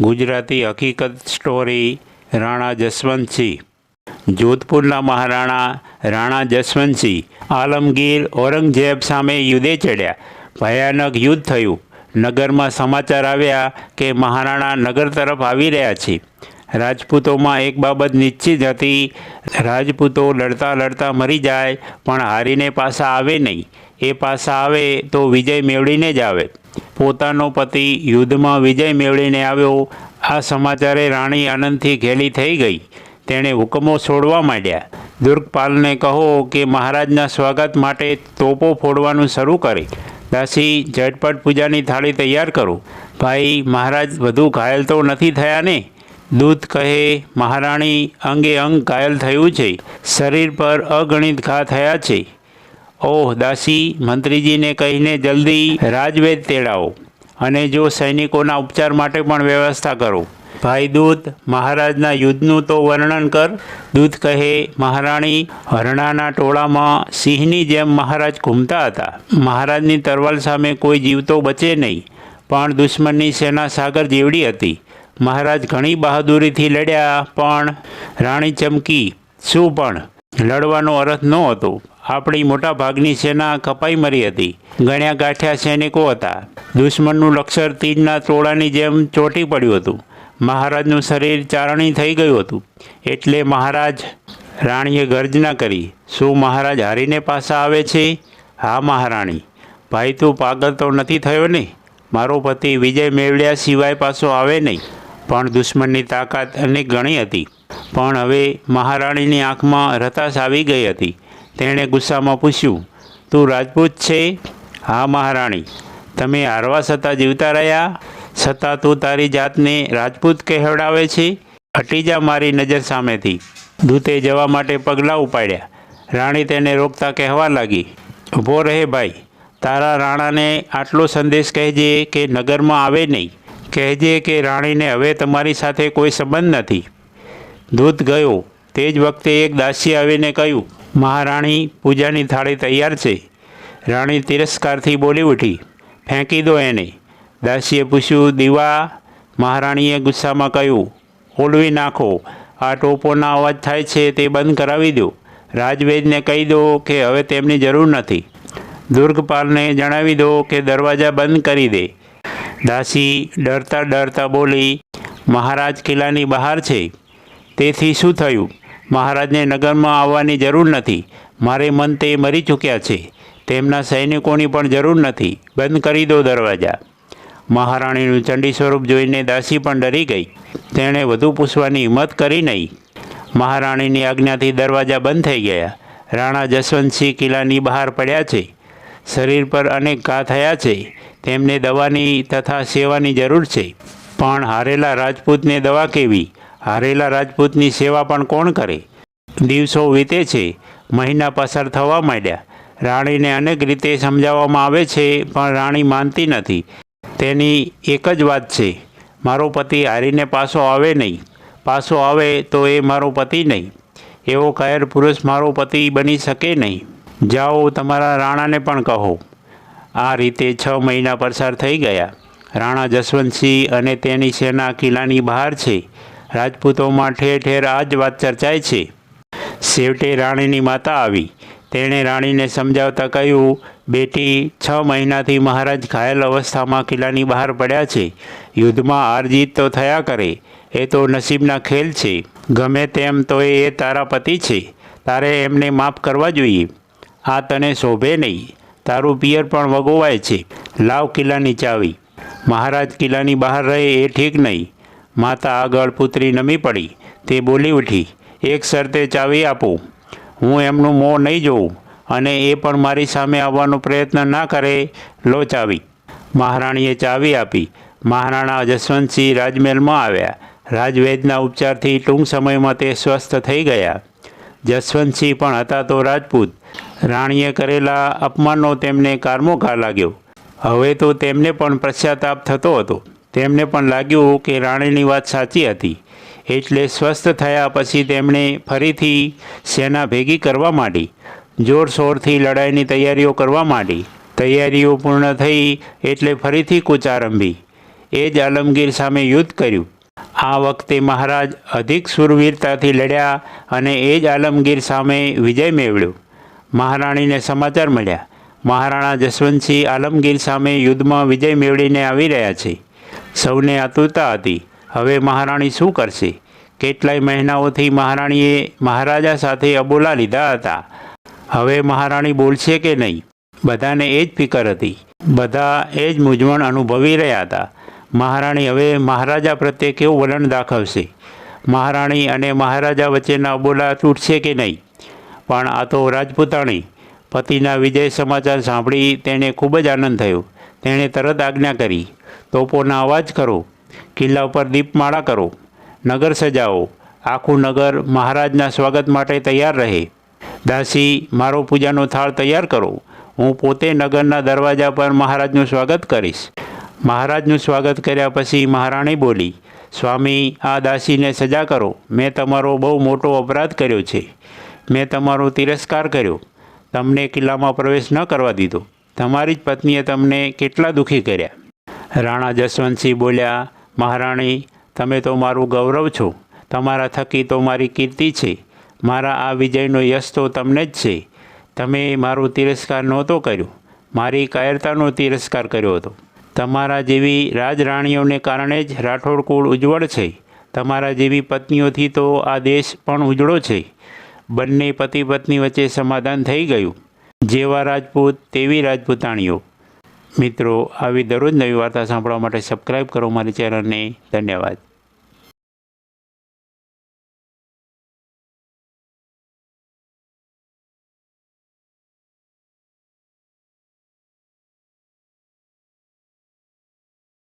ગુજરાતી હકીકત સ્ટોરી રાણા જસવંતસિંહ. જોધપુરના મહારાણા રાણા જસવંતસિંહ આલમગીર ઔરંગઝેબ સામે યુદ્ધે ચડ્યા. ભયાનક યુદ્ધ થયું. નગરમાં સમાચાર આવ્યા કે મહારાણા નગર તરફ આવી રહ્યા છે. રાજપૂતોમાં એક બાબત નિશ્ચિત હતી, રાજપૂતો લડતા લડતા મરી જાય, પણ હારીને પાછા આવે નહીં. એ પાછા આવે તો વિજય મેળવીને જ આવે. પોતાનો પતિ યુદ્ધમાં વિજય મેળવીને આવ્યો. આ સમાચારે રાણી આનંદથી ઘેલી થઈ ગઈ. તેણે હુકમો છોડવા માંડ્યા. દુર્ગપાલને કહો કે મહારાજના સ્વાગત માટે તોપો ફોડવાનું શરૂ કરે. દાસી ઝટપટ પૂજાની થાળી તૈયાર કરો. ભાઈ, મહારાજ વધુ ઘાયલ તો નથી થયા ને? દૂત કહે, મહારાણી અંગે અંગ ઘાયલ થયું છે. શરીર પર અગણિત ઘા થયા છે. ઓહ, દાસી, મંત્રીજીને કહીને જલ્દી રાજવેદ તેડાવો અને જો સૈનિકોના ઉપચાર માટે પણ વ્યવસ્થા કરો. ભાઈ દૂત, મહારાજના યુદ્ધનું તો વર્ણન કર. દૂત કહે, મહારાણી, હરણાના ટોળામાં સિંહની જેમ મહારાજ ઘૂમતા હતા. મહારાજની તરવાલ સામે કોઈ જીવતો બચે નહીં, પણ દુશ્મનની સેના સાગર જેવડી હતી. મહારાજ ઘણી બહાદુરીથી લડ્યા, પણ રાણી ચમકી. શું પણ? લડવાનો અર્થ નહોતો આપણી મોટા ભાગની સેના કપાઈ મરી હતી. ગણ્યા ગાંઠ્યા સૈનિકો હતા. દુશ્મનનું લક્ષર તીજના ટોળાની જેમ ચોંટી પડ્યું હતું. મહારાજનું શરીર ચારણી થઈ ગયું હતું. એટલે મહારાજ રાણીએ ગર્જના કરી, શું મહારાજ હારીને પાછા આવે છે? હા, મહારાણી. ભાઈ, તું પાગલ તો નથી થયો ને? મારો પતિ વિજય મેળવ્યા સિવાય પાછો આવે નહીં. પણ દુશ્મનની તાકાત અનેક ગણી હતી. પણ હવે મહારાણીની આંખમાં રતાશ આવી ગઈ હતી. તેણે ગુસ્સામાં પૂછ્યું, તું રાજપૂત છે? હા, મહારાણી. તમે હારવા છતાં જીવતા રહ્યા? છતાં તું તારી જાતને રાજપૂત કહેવડાવે છે? હટી જા મારી નજર સામેથી. દૂતે જવા માટે પગલાં ઉપાડ્યા. રાણી તેને રોકતા કહેવા લાગી ઊભો રહે ભાઈ. તારા રાણાને આટલો સંદેશ કહેજે કે નગરમાં આવે નહીં. કહેજે કે રાણીને હવે તમારી સાથે કોઈ સંબંધ નથી. દૂત ગયો. તે જ વખતે એક દાસી આવીને કહ્યું મહારાણી પૂજાની થાળી તૈયાર છે. રાણી તિરસ્કારથી બોલી ઉઠી, ફેંકી દો એને. દાસીએ પૂછ્યું, દીવા? મહારાણીએ ગુસ્સામાં કહ્યું, ઓલવી નાખો. આ ટોપોના અવાજ થાય છે તે બંધ કરાવી દો. રાજવેદને કહી દો કે હવે તેમની જરૂર નથી. દુર્ગપાલને જણાવી દો કે દરવાજા બંધ કરી દે. દાસી ડરતા ડરતા બોલી, મહારાજ કિલ્લાની બહાર છે. તેથી શું થયું? મહારાજને નગરમાં આવવાની જરૂર નથી. મારે મન તે મરી ચૂક્યા છે. તેમના સૈનિકોની પણ જરૂર નથી. બંધ કરી દો દરવાજા. મહારાણીનું ચંડી સ્વરૂપ જોઈને દાસી પણ ડરી ગઈ. તેણે વધુ પૂછવાની હિંમત કરી નહીં. મહારાણીની આજ્ઞાથી દરવાજા બંધ થઈ ગયા. રાણા જસવંતસિંહ કિલ્લાની બહાર પડ્યા છે. શરીર પર અનેક ઘા થયા છે. તેમને દવાની તથા સેવાની જરૂર છે. પણ હારેલા રાજપૂતને દવા કેવી? હારેલા રાજપૂતની સેવા પણ કોણ કરે? દિવસો વીતે છે, મહિના પસાર થવા માંડ્યા. રાણીને અનેક રીતે સમજાવવામાં આવે છે, પણ રાણી માનતી નથી. તેની એક જ વાત છે, મારો પતિ હારીને પાછો આવે નહીં. પાછો આવે તો એ મારો પતિ નહીં. એવો કાયર પુરુષ મારો પતિ બની શકે નહીં. જાઓ, તમારા રાણાને પણ કહો. આ રીતે છ મહિના પસાર થઈ ગયા. રાણા જસવંતસિંહ અને તેની સેના કિલ્લાની બહાર છે. રાજપૂતોમાં ઠેર ઠેર આ જ વાત ચર્ચાય છે. છેવટે રાણીની માતા આવી. તેણે રાણીને સમજાવતા કહ્યું, બેટી, છ મહિનાથી મહારાજ ઘાયલ અવસ્થામાં કિલ્લાની બહાર પડ્યા છે. યુદ્ધમાં હાર તો થયા કરે. એ તો નસીબના ખેલ છે. ગમે તેમ તો એ તારા પતિ છે. તારે એમને માફ કરવા જોઈએ. આ તને શોભે નહીં. તારું પિયર પણ વગોવાય છે. લાવ કિલ્લાની ચાવી. મહારાજ કિલ્લાની બહાર રહે એ ઠીક નહીં. માતા આગળ પુત્રી નમી પડી. તે બોલી ઉઠી, એક શરતે ચાવી આપું. હું એમનું મોં નહીં જોઉં અને એ પણ મારી સામે આવવાનો પ્રયત્ન ના કરે, લો ચાવી. મહારાણીએ ચાવી આપી. મહારાણા જસવંતસિંહ રાજમહેલમાં આવ્યા. રાજવૈદના ઉપચારથી ટૂંક સમયમાં તે સ્વસ્થ થઈ ગયા. જસવંતસિંહ પણ હતા તો રાજપૂત. રાણીએ કરેલા અપમાનનો તેમને કારમો ઘા લાગ્યો. હવે તો તેમને પણ પશ્ચાતાપ થતો હતો. તેમને પણ લાગ્યું કે રાણીની વાત સાચી હતી. એટલે સ્વસ્થ થયા પછી તેમણે ફરીથી સેના ભેગી કરવા માંડી. જોરશોરથી લડાઈની તૈયારીઓ કરવા માંડી. તૈયારીઓ પૂર્ણ થઈ એટલે ફરીથી કૂચ આરંભી. એ જ આલમગીર સામે યુદ્ધ કર્યું. આ વખતે મહારાજ અધિક સુરવીરતાથી લડ્યા અને એ જ આલમગીર સામે વિજય મેળવ્યો. મહારાણીને સમાચાર મળ્યા. મહારાણા જસવંતસિંહ આલમગીર સામે યુદ્ધમાં વિજય મેળવીને આવી રહ્યા છે. સૌને આતુરતા હતી. હવે મહારાણી શું કરશે? કેટલાય મહિનાઓથી મહારાણીએ મહારાજા સાથે અબોલા લીધા હતા. હવે મહારાણી બોલશે કે નહીં? બધાને એ જ ફિકર હતી. બધા એ જ મૂંઝવણ અનુભવી રહ્યા હતા. મહારાણી હવે મહારાજા પ્રત્યે કેવું વલણ દાખવશે? મહારાણી અને મહારાજા વચ્ચેના અબોલા તૂટશે કે નહીં? પણ આ તો રાજપૂતાણી પતિના વિજય સમાચાર સાંભળી તેણે ખૂબ જ આનંદ થયો. તેણે તરત આજ્ઞા કરી, તોપોના અવાજ કરો, કિલ્લા ઉપર દીપમાળા કરો, નગર સજાવો, આખું નગર મહારાજના સ્વાગત માટે તૈયાર રહે. દાસી, મારો પૂજાનો થાળ તૈયાર કરો. હું પોતે નગરના દરવાજા પર મહારાજનું સ્વાગત કરીશ. મહારાજનું સ્વાગત કર્યા પછી મહારાણી બોલી, સ્વામી, આ દાસીને સજા કરો. મેં તમારો બહુ મોટો અપરાધ કર્યો છે. મેં તમારો તિરસ્કાર કર્યો. તમને કિલ્લામાં પ્રવેશ ન કરવા દીધો. તમારી જ પત્નીએ તમને કેટલા દુઃખી કર્યા? રાણા જસવંતસિંહ બોલ્યા, મહારાણી, તમે તો મારું ગૌરવ છો. તમારા થકી તો મારી કીર્તિ છે. મારા આ વિજયનો યશ તો તમને જ છે. તમે મારો તિરસ્કાર નહોતો કર્યો. મારી કાયરતાનો તિરસ્કાર કર્યો હતો. તમારા જેવી રાજરાણીઓને કારણે જ રાઠોડ કુળ ઉજ્જવળ છે. તમારા જેવી પત્નીઓથી તો આ દેશ પણ ઉજળો છે. બંને પતિ પત્ની વચ્ચે સમાધાન થઈ ગયું. જેવા રાજપૂત તેવી રાજપૂતાણીઓ. મિત્રો, આવી દરરોજ નવી વાર્તા સાંભળવા માટે સબસ્ક્રાઈબ કરો મારી ચેનલને ધન્યવાદ.